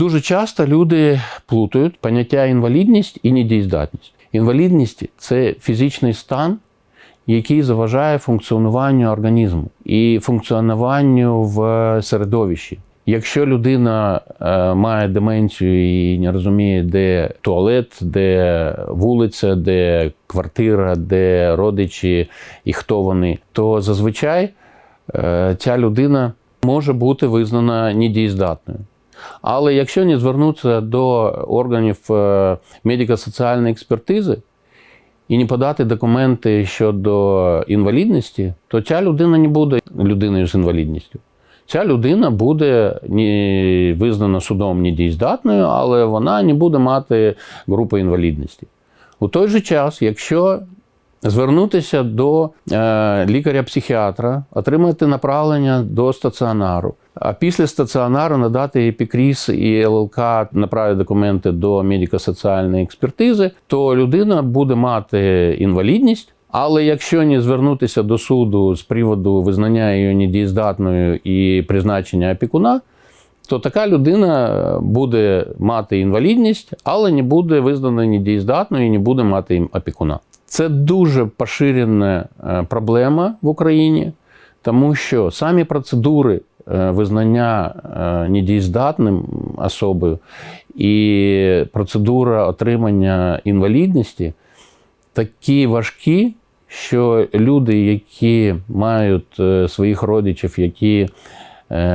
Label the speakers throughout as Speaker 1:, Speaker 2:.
Speaker 1: Дуже часто люди плутають поняття інвалідність і недієздатність. Інвалідність це фізичний стан, який заважає функціонуванню організму і функціонуванню в середовищі. Якщо людина е, має деменцію і не розуміє, де туалет, де вулиця, де квартира, де родичі і хто вони, то зазвичай е, ця людина може бути визнана недієздатною. Але якщо не звернутися до органів е, медико-соціальної експертизи і не подати документи щодо інвалідності, то ця людина не буде людиною з інвалідністю. Ця людина буде не визнана судом недієздатною, але вона не буде мати групу інвалідності. У той же час, якщо звернутися до е, лікаря-психіатра, отримати направлення до стаціонару, а після стаціонару надати епікріс і ЛЛК, направити документи до медико-соціальної експертизи, то людина буде мати інвалідність. Але якщо не звернутися до суду з приводу визнання її недієздатною і призначення опікуна, то така людина буде мати інвалідність, але не буде визнана недієздатною і не буде мати опікуна. Це дуже поширена е, проблема в Україні, тому що самі процедури е, визнання е, недієздатним особою і процедура отримання інвалідності такі важкі, що люди, які мають своїх родичів, які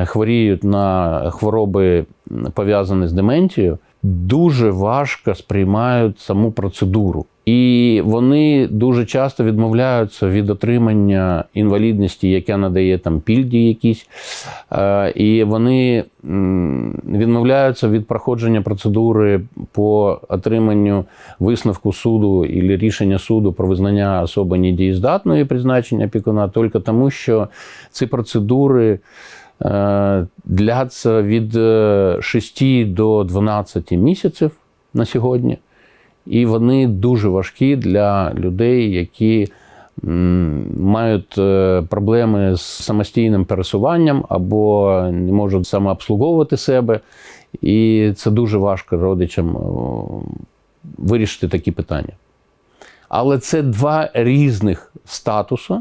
Speaker 1: хворіють на хвороби пов'язані з деменцією, дуже важко сприймають саму процедуру. І вони дуже часто відмовляються від отримання інвалідності, яка надає там пільді якісь. І вони відмовляються від проходження процедури по отриманню висновку суду і рішення суду про визнання особи недієздатної призначення опікуна, тільки тому, що ці процедури. Дляться від 6 до 12 місяців на сьогодні. І вони дуже важкі для людей, які мають е, проблеми з самостійним пересуванням або не можуть самообслуговувати себе. І це дуже важко родичам вирішити такі питання. Але це два різних статуси: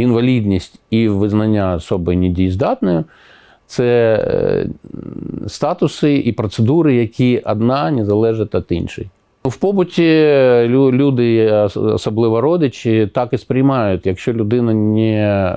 Speaker 1: інвалідність і визнання особи недієздатною. Це е, статуси і процедури, які одна не залежать від іншої. В побуті люди, особливо родичі, так і сприймають, якщо людина не е,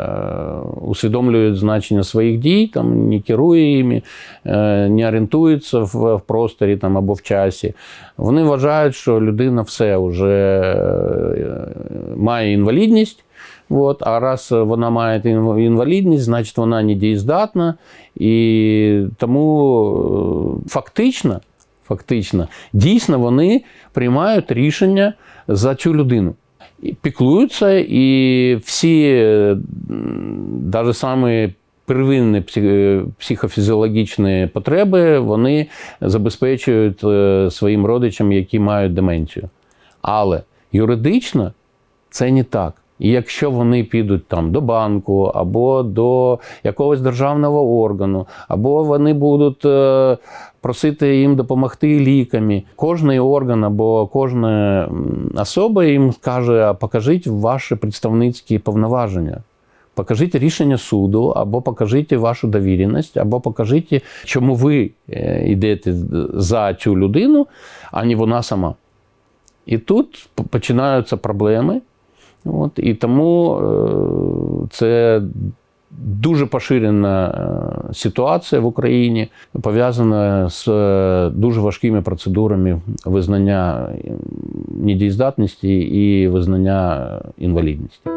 Speaker 1: усвідомлює значення своїх дій, там не керує їми, е, не орієнтується в просторі там, або в часі, вони вважають, що людина все вже е, має інвалідність. От, а раз вона має інвалідність, значить вона недієздатна. І тому фактично фактично, дійсно вони приймають рішення за цю людину. Піклуються, і всі, навіть саме первинні психофізіологічні потреби, вони забезпечують е, своїм родичам, які мають деменцію. Але юридично це не так. І якщо вони підуть там до банку, або до якогось державного органу, або вони будуть е, просити їм допомогти ліками, кожний орган або кожна особа їм скаже: покажіть ваші представницькі повноваження. Покажіть рішення суду, або покажіть вашу довіреність, або покажіть, чому ви е, йдете за цю людину, а не вона сама. І тут починаються проблеми. От, І тому е, це дуже поширена е, ситуація в Україні, пов'язана з е, дуже важкими процедурами визнання недієздатності і визнання інвалідності.